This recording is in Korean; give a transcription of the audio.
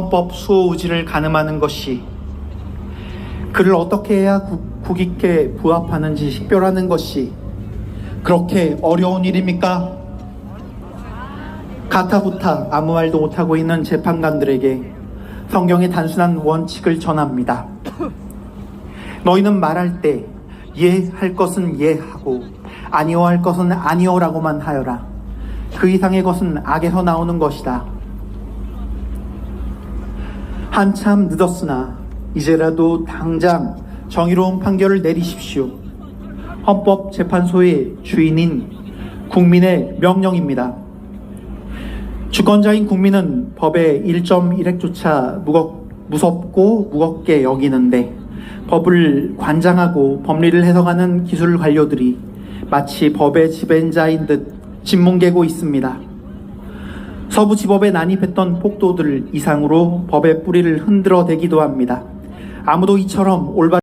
헌법 수호 의지를 가늠하는 것이 그를 어떻게 해야 국- 국익에 부합하는지 식별하는 것이 그렇게 어려운 일입니까? 가타부타 아무 말도 못하고 있는 재판관들에게 성경의 단순한 원칙을 전합니다. 너희는 말할 때 예 할 것은 예 하고 아니오 할 것은 아니오라고만 하여라. 그 이상의 것은 악에서 나오는 것이다. 한참 늦었으나 이제라도 당장 정의로운 판결을 내리십시오. 헌법재판소의 주인인 국민의 명령입니다. 주권자인 국민은 법의 1.1핵조차 무겁, 무섭고 무겁게 여기는데 법을 관장하고 법리를 해석하는 기술 관료들이 마치 법의 지배자인 듯 짓뭉개고 있습니다. 서부 지법에 난입했던 폭도들 이상으로 법의 뿌리를 흔들어 대기도 합니다. 아무도 이처럼 올바른